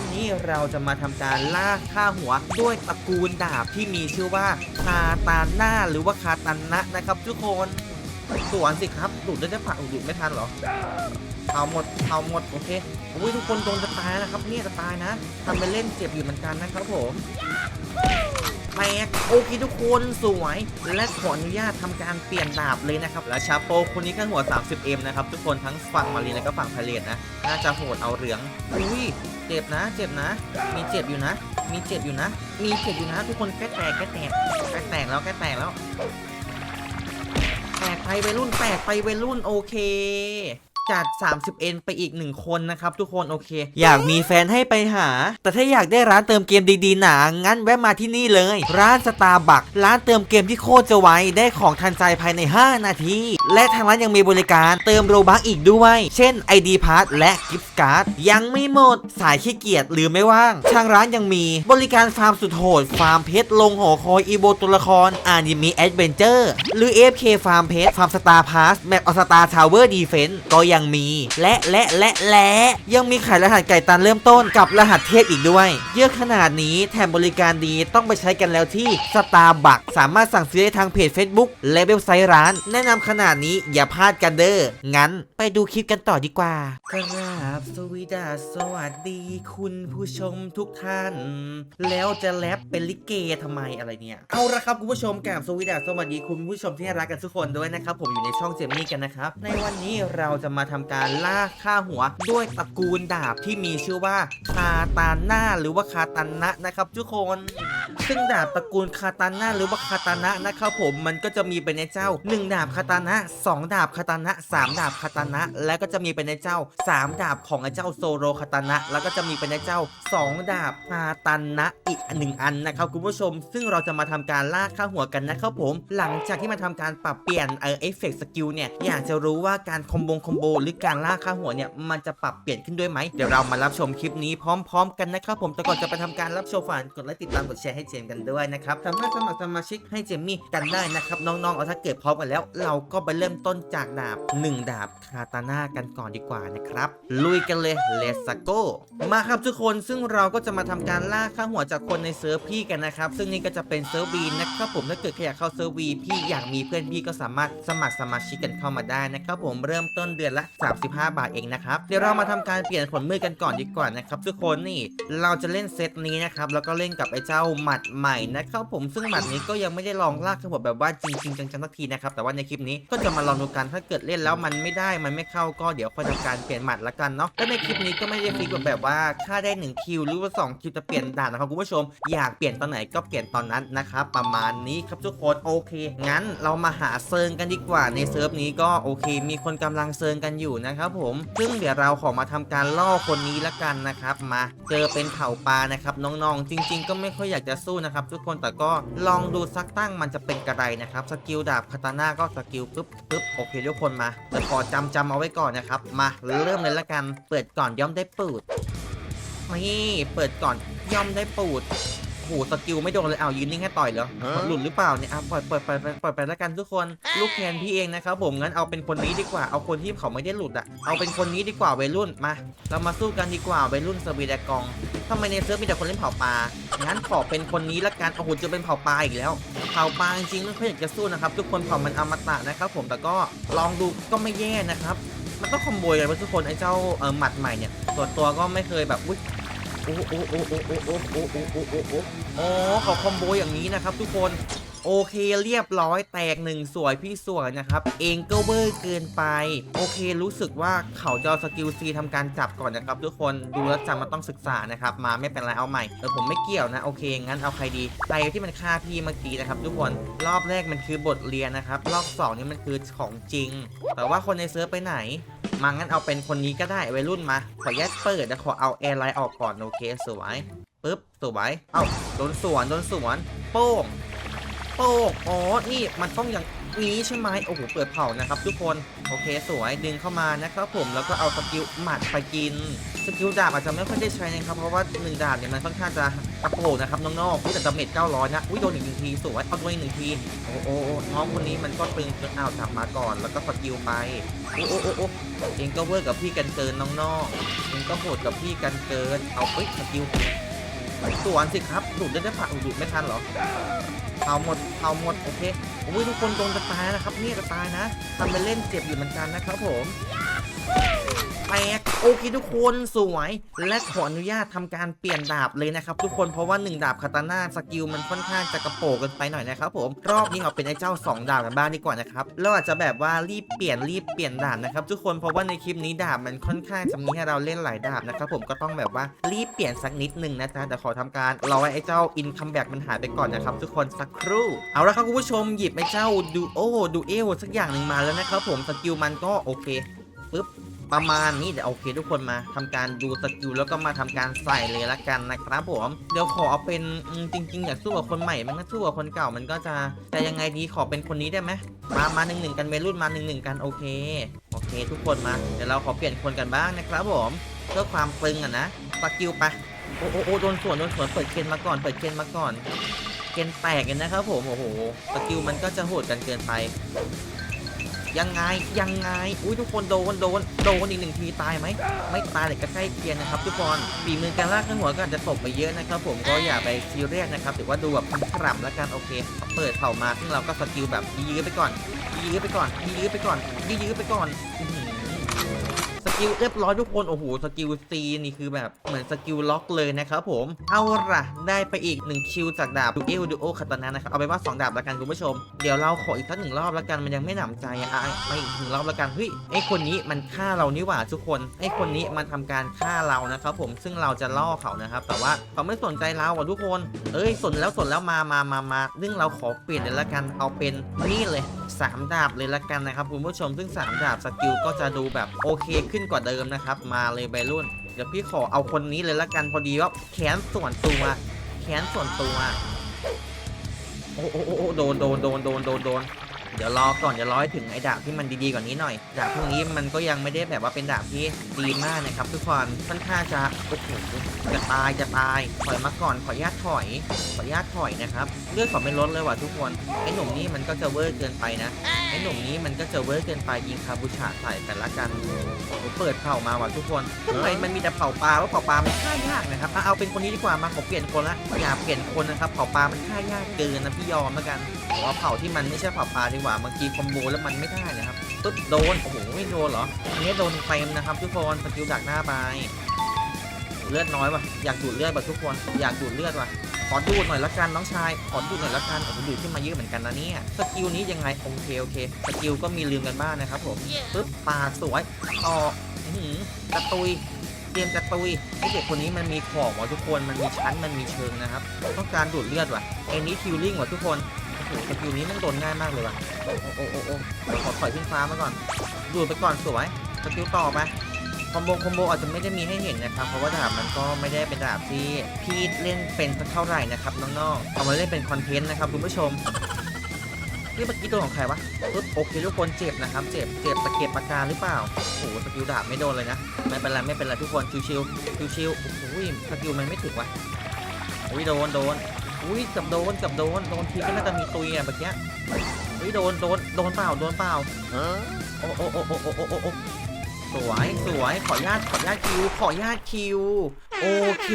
วันนี้เราจะมาทำการล่าฆ่าหัวด้วยตระกูลดาบที่มีชื่อว่าคาตาน่าหรือว่าคาตันนะนะครับทุกคนสวนสิครับดูดได้จะผ่าดูดไม่ทันหรอเอาหมดเอาหมดโอเคอุ้ยทุกคนโดนจะตายนะครับเนี่ยจะตายนะทำไปเล่นเจ็บอยู่เหมือนกันนะครับผม แตกโอเคทุกคนสวย และขออนุญาตทำการเปลี่ยนดาบเลยนะครับ และชาโปคนนี้ก็หัว 30M นะครับ ทุกคนทั้งฝั่งมารีและก็ฝั่งพาเลตนะ น่าจะโหดเอาเหลืองอุ้ยเจ็บนะ เจ็บนะ มีเจ็บอยู่นะ มีเจ็บอยู่นะ มีเจ็บอยู่นะ ทุกคนแก้แตกแก้แตกแก้แตกแล้วแก้แตกแล้วแตกไปวัยรุ่นแตกไปวัยรุ่นโอเค จัด 30N ไปอีกหนึ่งคนนะครับทุกคนโอเค อยากมีแฟนให้ไปหา แต่ถ้าอยากได้ร้านเติมเกมดีๆหนางั้นแวะมาที่นี่เลย ร้านสตาร์บัคร้านเติมเกมที่โคตรจะไวได้ของทันใจภายใน 5 นาที และทางร้านยังมีบริการเติมโรบัคอีกด้วย เช่น ID p a s s และ Gift Card ยังไม่หมดสายขี้เกียจหรือไม่ว่าง ทางร้านยังมีบริการฟาร์มสุดโหดฟาร์มเพชรลงหอคอยอีโบตัวละครอานิมีแอดเวนเจอร์หรือ FK ฟาร์มเพชรฟาร์มสตาร์พาสแมปอสตาร์ทาวเวอร์ดีเฟนต์ก็ยังมี และและและและยังมีขายรหัสไก่ตันเริ่มต้นกับรหัสเทพอีกด้วย เยอะขนาดนี้แถมบริการดีต้องไปใช้กันแล้วที่สตาร์บัคสามารถสั่งซื้อได้ทางเพจ Facebook และเว็บไซต์ร้าน แนะนำขนาดนี้อย่าพลาดกันเด้องั้นไปดูคลิปกันต่อดีกว่าครับสวีดาสวัสดี คุณผู้ชมทุกท่าน แล้วจะแรปเป็นลิเกทำไมอะไรเนี่ยเอาละครับคุณผู้ชมกราบสวีดาสวัสดีคุณผู้ชมที่รักกันทุกคนด้วยนะครับผมอยู่ในช่องเจมี่กันนะครับในวันนี้เราจะมาทำการล่าฆ่าหัว ด้วยตระกูลดาบที่มีชื่อว่าคาตาน่าหรือว่าคาตันนะนะครับทุกคนซึ่งดาบตระกูลคาตานะหรือว่าคาตานะนะครับผมมันก็จะมีเป็นในเจ้า 1 ดาบคาตานะ 2 ดาบคาตานะ 3 ดาบคาตานะ แล้วก็จะมีเป็นในเจ้า 3 ดาบของไอ้เจ้าโซโรคาตานะ แล้วก็จะมีเป็นในเจ้า 2 ดาบคาตานะอีกหนึ่งอันนะครับคุณผู้ชม ซึ่งเราจะมาทำการล่าค่าหัวกันนะครับผม หลังจากที่มาทำการปรับเปลี่ยนเออเอฟเฟกต์สกิลเนี่ยอยากจะรู้ว่าการคอมโบคอมโบหรือการล่าค่าหัวเนี่ยมันจะปรับเปลี่ยนขึ้นด้วยไหมเดี๋ยวเรามารับชมคลิปนี้พร้อม ๆ กันนะครับผมแต่ก่อนจะไปทำการรับชมฝากกดไลค์ติดตามกดแชร์ให้เจมกันด้วยนะครับสามารถสมัครสมาชิกให้เจมมี่กันได้นะครับน้องๆเอาถ้าเกิดพร้อมกันแล้ว เราก็ไปเริ่มต้นจากดาบ 1 ดาบคาตาน่ากันก่อนดีกว่านะครับลุยกันเลย let's go มาครับทุกคนซึ่งเราก็จะมาทำการล่าค่าหัวจากคนในเซิร์ฟพี่กันนะครับซึ่งนี่ก็จะเป็นเซิร์ฟวีนะครับผมถ้าเกิดใครอยากเข้าเซิร์ฟวีพี่อยากมีเพื่อนพี่ก็สามารถสมัครสมาชิกกันเข้ามาได้นะครับผมเริ่มต้นเดือนละ35 บาทเองนะครับ เดี๋ยวเรามาทำการเปลี่ยนผลมือกันก่อนดีกว่านะครับทุกคนนี่เราจะเล่นเซตนี้นะครับ แล้วก็เล่นกับไอ้เจ้าหมัดใหม่นะครับผมซึ่งหมัดนี้ก็ยังไม่ได้ลองลากทั้งหมดแบบว่าจริงๆจังๆสักทีนะครับแต่ว่าในคลิปนี้ก็จะมาลองดูกันถ้าเกิดเล่นแล้วมันไม่ได้มันไม่เข้าก็เดี๋ยวค่อยทำการเปลี่ยนหมัดละกันเนาะและในคลิปนี้ก็ไม่ได้ฟิกแบบแบบว่าค่าได้1คิวหรือว่า2คิวจะเปลี่ยนด่านนะครับคุณผู้ชม อยากเปลี่ยนตอนไหนก็เปลี่ยนตอนนั้นนะครับประมาณนี้ครับทุกคนโอเค งั้นเรามาหาเซิร์งกันดีกว่าในเซิร์ฟนี้ก็โอเค มีคนกำลังเซิร์งกันอยู่นะครับผมซึ่งเดี๋ยวเราขอมาทำการล่อคนนี้ละกันนะครับ มาเจอเป็นเผ่าปลานะครับน้องๆ จริง ๆ ก็ไม่ค่อยอยากจะสู้นะครับ ทุกคนแต่ก็ลองดูสักตั้งมันจะเป็นกระไดนะครับสกิลดาบคาตาน่าก็สกิลปึ๊บปึ๊บโอเคทุกคนมาแต่ขอจำจำเอาไว้ก่อนนะครับมาเริ่มเลยละกัน เปิดก่อนย่อมได้ปูดนี่เปิดก่อนย่อมได้ปูด โอ้โหสกิลไม่โดนเลยเอายืนนิ่งแค่ต่อยเหรอฮะหลุดหรือเปล่าเนี่ยอะปล่อยปล่อยปล่อยปล่อยปล่อยไปแล้วกันทุกคนลูกแคนพี่เองนะครับผมงั้นเอาเป็นคนนี้ดีกว่าเอาคนที่เขาไม่ได้หลุดอะเอาเป็นคนนี้ดีกว่าวัยรุ่นมา เรามาสู้กันดีกว่าวัยรุ่นสวีดากองทำไมในเซิร์ฟมีแต่คนเล่นเผาปลางั้นขอเป็นคนนี้ละกันโอ้โหจะเป็นเผาปลาอีกแล้วเผาปลาจริงๆไม่ค่อยอยากจะสู้นะครับทุกคนเผามันอมตะนะครับผมแต่ก็ลองดูก็ไม่แย่นะครับมันต้องคอมโบกันทุกคนไอ้เจ้าเออหมัดใหม่เนี่ยส่วนตัวก็ไม่เคยแบบอุ้ยโอ้โอ้โอ้โอ้โอ้โอ้โอ้โอ้โอ้โอ้โอ้อ๋อเขาคอมโบอย่างนี้นะครับทุกคนโอเคเรียบร้อยแตกหนึ่งสวยพี่สวยนะครับ เองก็เวอร์เกินไป โอเครู้สึกว่าเขาจะเอสกิลซีทำการจับก่อนนะครับ ทุกคนดูแล้วจำมันต้องศึกษานะครับ มาไม่เป็นไรเอาใหม่เออผมไม่เกี่ยวนะโอเค งั้นเอาใครดีใครที่มันฆ่าพี่เมื่อกี้นะครับ ทุกคนรอบแรกมันคือบทเรียนนะครับ รอบสองนี่มันคือของจริง แต่ว่าคนในเซิร์ฟไปไหน มางั้นเอาเป็นคนนี้ก็ได้วัยรุ่นมา ขอแยกเปิดนะขอเอาแอร์ไลน์ออกก่อนโอเคสวยปึ๊บสวยเอ้าโดนสวนโดนสวน โป้งโป้งอ๋อนี่มันต้องอย่าง นี้ใช่ไหมโอ้โหเปิดเผานะครับทุกคนโอเคสวยดึงเข้ามานะครับผมแล้วก็เอาสกิลหมัดไปกินสกิลดาบอาจจะไม่ค่อยได้ใช้นะครับเพราะว่าหนึ่งดาบเนี่ยมันค่อนข้างจะกระโปงนะครับน้องๆอุ้ยแต่ดาเมจ900นะอุ้ยโดนอีกหนึ่งทีสวยเอาตัวอีกหนึ่งทีโอ้โหโอ้น้องคนนี้มันก็ตึงอ้าวจับมาก่อน แล้วก็สกิลไปโอ้โอ้โอ้โอ้เองก็เวอร์กับพี่กันเกินน้องๆเองก็โหดกับพี่กันเกินเอาเฮ้ยสกิล สวนสิครับดูดได้ได้ผ่าดูดไม่ทันหรอเอาหมดเอาหมดโอเคโอ้ยทุกคนโดนจะตายนะครับเนี่ยจะตายนะทำไปเล่นเจ็บอยู่เหมือนกันนะครับผม แตกโอเคทุกคนสวย และขออนุญาตทำการเปลี่ยนดาบเลยนะครับทุกคนเพราะว่า 1 ดาบคาตาน่าสกิลมันค่อนข้างจะกระโปงกันไปหน่อยนะครับผมรอบนี้เอาเป็นไอ้เจ้า 2 ดาบกันบ้างดีกว่านะครับเราอาจจะแบบว่ารีบเปลี่ยนรีบเปลี่ยนดาบนะครับทุกคนเพราะว่าในคลิปนี้ดาบมันค่อนข้างจะมีให้เราเล่นหลายดาบนะครับผมก็ต้องแบบว่ารีบเปลี่ยนสักนิดหนึ่งนะจ๊ะแต่ขอทำการรอให้ไอ้เจ้าอินคัมแบ็กมันหายไปก่อนนะครับทุกคนสักครู่ เอาละครับคุณผู้ชมหยิบไอ้เจ้าดูโอดูเอลสักอย่างหนึ่งมาแล้วนะครับผมสกิลมันก็โอเคปึ๊บ ประมาณนี้เดี๋ยวโอเคทุกคนมาทำการดูสกิลแล้วก็มาทำการใส่เลยละกันนะครับผมเดี๋ยวขอเอาเป็นจริงๆอยากสู้กับคนใหม่มันก็สู้กับคนเก่ามันก็จะแต่ยังไงดีขอเป็นคนนี้ได้ไหมมามาหนึ่งหนึ่งกันเวรุ่นมาหนึ่งหนึ่งกันโอเคโอเค ทุกคนมาเดี๋ยวเราขอเปลี่ยนคนกันบ้างนะครับผมเพื่อความตึงอะนะสกิลไปโอ้โอ้โอโดนสวนโดนสวนเปิดเคนมาก่อนเปิดเคนมาก่อนเกณฑ์แตกกันนะครับผมโอ้โหสกิลมันก็จะโหดกันเกินไป ยังไงยังไงอุ้ยทุกคนโดนโดนโดนอีกหนึ่งทีตายไหมไม่ตายแต่ก็ใกล้เคียงนะครับทุกคนฝีมือการลากขึ้นหัวก็อาจจะตกไปเยอะนะครับผมก็อย่าไปซีเรียสนะครับถือว่าดูแบบขรับแล้วกันโอเค เปิดเผามาซึ่งเราก็สกิลแบบยื้อไปก่อนยื้อไปก่อนยื้อไปก่อนยื้อไปก่อนอื กิลเรียบร้อยทุกคน โอ้โห สกิลซีนี่คือแบบเหมือนสกิลล็อกเลยนะครับผม เอาล่ะ ได้ไปอีก 1 คิวจากดาบดูเอลดูโอคาตานะนะครับ เอาไปว่า 2 ดาบแล้วกันคุณผู้ชม เดี๋ยวเราขออีกสักหนึ่งรอบแล้วกัน มันยังไม่หนำใจอะไปอีกหนึ่งรอบแล้วกัน เฮ้ย ไอคนนี้มันฆ่าเรานี่หว่าทุกคน ไอคนนี้มันทำการฆ่าเรานะครับผม ซึ่งเราจะล่อเขานะครับ แต่ว่าเขาไม่สนใจเราอะทุกคน เอ้ย สนแล้วสนแล้วมามามามาซึ่องเราขอเปลี่ยนเลยละกัน เอาเป็นนี่เลย 3 ดาบเลยละกันนะครับคุณผู้ชม ซึ่ง 3 ดาบสกิลก็จะดูแบบโอเคขึ้นกว่าเดิมนะครับ มาเลยใบรุ่น เดี๋ยวพี่ขอเอาคนนี้เลยละกันพอดีว่าแขนส่วนตัว แขนส่วนตัว โอ้โอ้โอ้โอ้โดนโดนโดนโดนโดนโดน เดี๋ยวรอก่อนเดี๋ยวรอให้ถึงไอ้ดาบที่มันดีๆกว่านนี้หน่อย ดาบพวกนี้มันก็ยังไม่ได้แบบว่าเป็นดาบที่ดีมากนะครับทุกคนค่อนข้างจะโอ้โหจะตายจะตาย ถอยมาก่อน ขออนุญาตถอย ขออนุญาตถอยนะครับ เลือดขาไม่ลดเลยว่ะทุกคน ไอ้หนุ่มนี่มันก็จะเวอร์เกินไปนะ ไอ้หนุ่มนี้มันก็จะเวอร์เกินไปยิงคาบูชาใส่แต่ละกันโอ้โหเปิดเผามาว่ะทุกคนทำไมมันมีแต่เผาปลาว่าเผาปลามันฆ่ายากนะครับเอาเป็นคนนี้ดีกว่า มาขอเปลี่ยนคนละ อย่าเปลี่ยนคนนะครับ เผาปลามันฆ่ายากเกินนะพี่ยอมแล้วกันขอเผาที่มันไม่ใช่เผาปลาดีกว่าบางทีคอมโบแล้วมันไม่ได้นะครับตุ๊บโดนโอ้โหไม่โดนเหรออันนี้โดนเต็มนะครับ ทุกคนสกิลดักหน้าไปเลือดน้อยว่ะอยากดูดเลือดว่ะทุกคนอยากดูดเลือดว่ะขอดูดหน่อยละกันน้องชายขอดูดหน่อยละกันโอ้โหดูดขึ้นมาเยอะเหมือนกันนะเนี่ยสกิลนี้ยังไงโอเคโอเคสกิลก็มีลืมกันบ้างนะครับผมปึ๊บปาดสวยต่ออื้อหือกระตุยเตรียมกระตุยไอเด็กคนนี้มันมีของว่ะทุกคนมันมีชั้นมันมีเชิงนะครับต้องการดูดเลือดว่ะไอ้นี้คิวลิ่งว่ะทุกคน โอ้โหสกิลนี้มันโดนง่ายมากเลยว่ะ โอ้โอ้โอ้โอ้ขอถอยขึ้นฟ้ามาก่อน ดูดไปก่อนสวย สกิลต่อไป คอมโบคอมโบอาจจะไม่ได้มีให้เห็นนะครับ เพราะว่าดาบมันก็ไม่ได้เป็นดาบที่พี่เล่นเป็นสักเท่าไหร่นะครับน้องๆ เอามาเล่นเป็นคอนเทนต์นะครับคุณผู้ชมนี่เมื่อกี้ตัวของใครวะปึ๊บโอเคทุกคนเจ็บนะครับ เจ็บ เจ็บตะเกียบปากกาหรือเปล่า โอ้โหสกิลดาบไม่โดนเลยนะ ไม่เป็นไรไม่เป็นไรทุกคนชิวๆชิวๆโอ้โหสกิลมันไม่ถึงวะอุ้ยโดนโดน อุ้ยจับโดนจับโดนโดนทีก็น่าจะมีตุยอะเมื่อกี้ยเฮ้ยโดนโดนโดนเปล่าโดนเปล่าโอ้โอ้โอ้โอ้โอ้โอ้ สวยสวยขออนุญาตขออนุญาตคิว ขออนุญาตคิว โอเค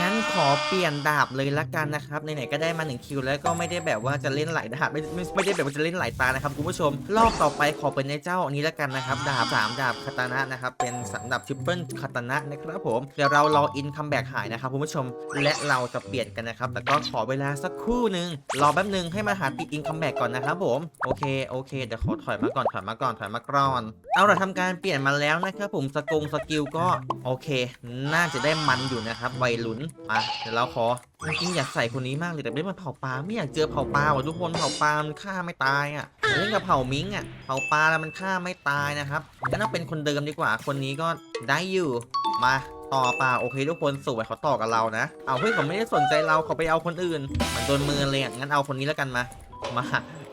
งั้นขอเปลี่ยนดาบเลยละกันนะครับไหนๆก็ได้มา1คิวแล้วก็ไม่ได้แบบว่าจะเล่นหลายดาบไม่ไม่ไม่ได้แบบว่าจะเล่นหลายตานะครับคุณผู้ชม รอบต่อไปขอเป็นในเจ้าอันนี้ละกันนะครับ ดาบ3ดาบคาตานะนะครับ เป็นสามดาบทริปเปิลคาตานะนะครับผมเดี๋ยวเรารออินคัมแบ็กหายนะครับคุณผู้ชม และเราจะเปลี่ยนกันนะครับ แต่ก็ขอเวลาสักครู่หนึ่งรอแป๊บหนึงให้มาหาติดอินคัมแบ็กก่อนนะครับผม โอเคโอเคเดี๋ยวขอถอยมาก่อนถอยมาก่อนถอยมาก่อนเอาเราทำการเปลี่ยนี่ยนมาแล้วนะครับผมสกงสกิลก็โอเค น่าจะได้มันอยู่นะครับวัยรุ่นมาเดี๋ยวเราขอจริงๆอยากใส่คนนี้มากเลยแต่ไม่มาเผาปลาไม่อยากเจอเผาปลาว่ะทุกคนเผาปลามันฆ่าไม่ตายอะเล่นกับเผามิงอะเผาปลาแล้วมันฆ่าไม่ตายนะครับงั้นต้องเป็นคนเดิมดีกว่า คนนี้ก็ได้อยู่มาต่อปลาโอเคทุกคนสวยเขาต่อกับเรานะ เอาเฮ้ยเขาไม่ได้สนใจเราเขาไปเอาคนอื่น มันโดนมือเลยงั้นเอาคนนี้แล้วกันมา มา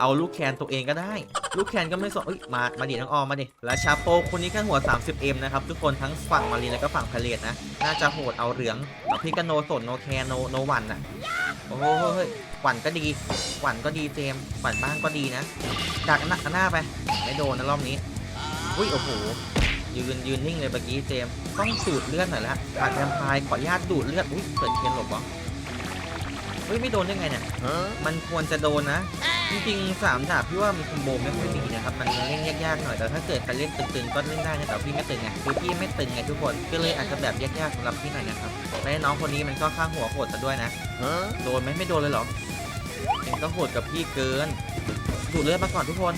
เอาลูกแคนตัวเองก็ได้ ลูกแคนก็ไม่สนเอ้ยมามาดิน้องออมมาดิแล้วชาโปคนนี้แค่หัว 30M นะครับ ทุกคนทั้งฝั่งมารีนแล้วก็ฝั่งพาเลตนะ น่าจะโหดเอาเหลืองพี่ก็โนสนโนแคร์โนโนวันอะโอ้โหเฮ้ยหวันก็ดีหวันก็ดีเจมหวันบ้างก็ดีนะดักหน้าหน้าไปไม่โดนนะรอบนี้อุ้ยโอ้โหยืนยืนนิ่งเลยเมื่อกี้เจมต้องสูดเลือดหน่อยละปัดแวมไพายขออนุญาตดูดเลือดอุ้ยเกิดเทียนหลบเหรอ เฮ้ยไม่โดนได้ไงเนี่ย มันควรจะโดนนะ จริงๆสามดาบพี่ว่ามันคอมโบไม่ค่อยดีนะครับ มันเล่นยากๆหน่อยแต่ถ้าเกิดใครเล่นตึงๆก็เล่นได้นะแต่พี่ไม่ตึงไงคือพี่ไม่ตึงไงทุกคนก็เลยอาจจะแบบยากๆสำหรับพี่หน่อยนะครับและน้องคนนี้มันก็ข้างหัวโหดซะด้วยนะโดนไหมไม่โดนเลยเหรอเองก็โหดกับพี่เกินดูดเลือดมาก่อนทุกคน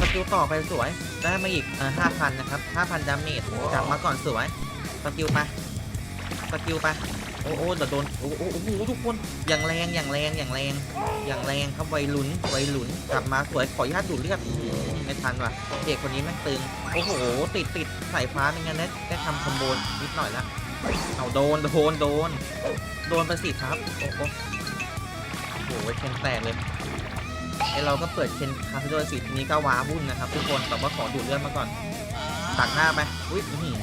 สกิลต่อไปสวยได้มาอีกห้าพันนะครับห้าพันดาเมจจับมาก่อนสวยสกิลไปสกิลไป โอ้โอ้เดี๋ยวโดนโอ้โหทุกคนอย่างแรงอย่างแรงอย่างแรงอย่างแรงครับไวัยรุ่นวัยรุ่นกลับมาสวยขออนุญาตดูเลือดไม่ทันว่ะเด็กคนนี้แม่งตึงโอ้โหติดติดสายฟ้าเป็นไงได้ได้ทำคอมโบนิดหน่อยละเอาโดนโดนโดนโดนไปสิครับโอ้โหโอ้โหเคนแตกเลยไอเราก็เปิดเคนคาสโดยสิทีนี้ก็ว้าวุ่นนะครับ ทุกคนแต่ว่าขอดูเลือดมาก่อนตักหน้าไปอุ้ยหือ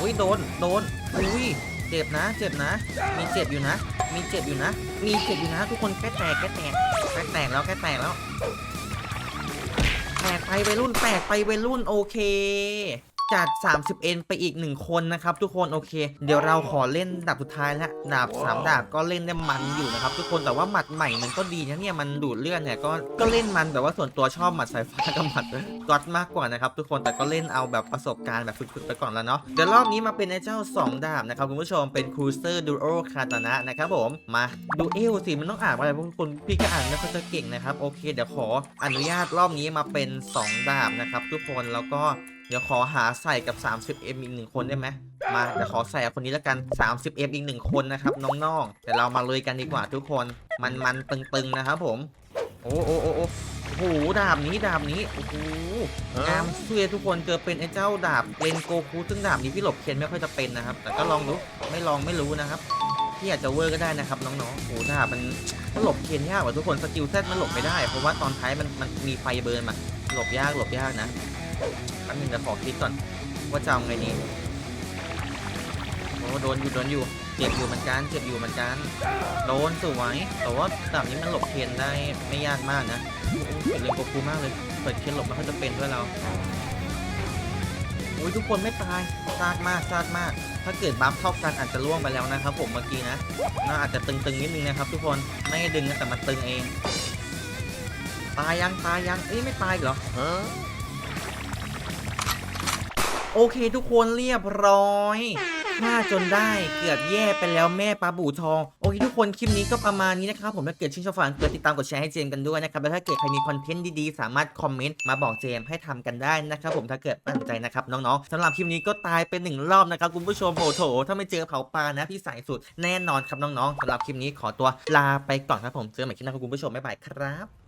อุ้ยโดนโดนอุ้ย เจ็บนะ เจ็บนะ มีเจ็บอยู่นะ มีเจ็บอยู่นะ มีเจ็บอยู่นะ ทุกคนแก่แตกแก่แตกแก่แตกแล้วแก่แตกแล้ว แตกไปวัยรุ่น แตกไปวัยรุ่นโอเค จัด 30N ไปอีกหนึ่งคนนะครับทุกคนโอเค เดี๋ยวเราขอเล่นดาบสุดท้ายแล้วดาบสามดาบก็เล่นได้มันอยู่นะครับทุกคนแต่ว่าหมัดใหม่มันก็ดีนะเนี่ยมันดูดเลือดเนี่ยก็ก็เล่นมันแต่ว่าส่วนตัวชอบหมัดสายฟ้ากับหมัดก๊อตมากกว่านะครับทุกคนแต่ก็เล่นเอาแบบประสบการณ์แบบฝึกๆไปก่อนแล้วเนาะเดี๋ยวรอบนี้มาเป็นไอ้เจ้า 2 ดาบนะครับคุณผู้ชมเป็น Cruiser Duo Katana นะครับผมมาดูเอลสิมันต้องอ่านว่าอะไรพวกคุณพี่ก็อ่านไม่ค่อยจะเก่งนะครับโอเค เดี๋ยวขออนุญาตรอบนี้มาเป็น 2 ดาบนะครับทุกคนแล้วก็ เดี๋ยวขอหาใส่กับ 30M อีกหนึ่งคนได้ไหมมาเดี๋ยวขอใส่กับคนนี้แล้วกัน 30M อีกหนึ่งคนนะครับน้องๆเดี๋ยวเรามาเลยกันดีกว่าทุกคนมันมันๆตึงๆนะครับผมโอ้โอ้โอ้โอ้โอ้โหดาบนี้ดาบนี้โอ้โหงามเสื้อทุกคนเจอเป็นไอ้เจ้าดาบเลนโกคูซึ่งดาบนี้พี่หลบเคนไม่ค่อยจะเป็นนะครับ แต่ก็ลองดูไม่ลองไม่รู้นะครับพี่อาจจะเวอร์ก็ได้นะครับน้องๆโอ้โหดาบมันมันหลบเคนยากกว่าทุกคนสกิลแซดมันหลบไม่ได้ เพราะว่าตอนท้ายมันมันมีไฟเบิร์นมาหลบยากหลบยากนะ แป๊บนึงเดี๋ยวขอคิดก่อน ว่าจะเอาไงดีโอ้โดนอยู่โดนอยู่เจ็บอยู่เหมือนกันเจ็บอยู่เหมือนกันโดนสวยแต่ว่าดาบนี้มันหลบเคนได้ไม่ยากมากนะเปิดเลยโกคูมากเลยเปิดเคนหลบมันก็จะเป็นด้วยเราโอ้ยทุกคนไม่ตายซากมากซากมาก ถ้าเกิดบัฟเท่ากันอาจจะล่วงไปแล้วนะครับผมเมื่อกี้นะน่าอาจจะตึงๆนิดนึงนะครับ ทุกคนไม่ดึงนะแต่มันตึงเอง ตายยังตายยังเอ้ยไม่ตายเหรอ โอเคทุกคนเรียบร้อยฆ่าจนได้เกือบแย่ไปแล้วแม่ปลาบู่ทอง โอเคทุกคนคลิปนี้ก็ประมาณนี้นะครับผมถ้าเกิดชื่นชอบฝากกดติดตามกดแชร์ให้เจมกันด้วยนะครับแล้วถ้าเกิดใครมีคอนเทนต์ดีๆ สามารถคอมเมนต์มาบอกเจมให้ทำกันได้นะครับผมถ้าเกิดสนใจนะครับน้องๆสำหรับคลิปนี้ก็ตายเป็นหนึ่งรอบนะครับคุณผู้ชมโหโถถ้าไม่เจอเผาปลานะพี่สายสุดแน่นอนครับน้องๆสำหรับคลิปนี้ขอตัวลาไปก่อนครับผมเจอใหม่คลิปหน้าครับคุณผู้ชมบ๊ายบายครับ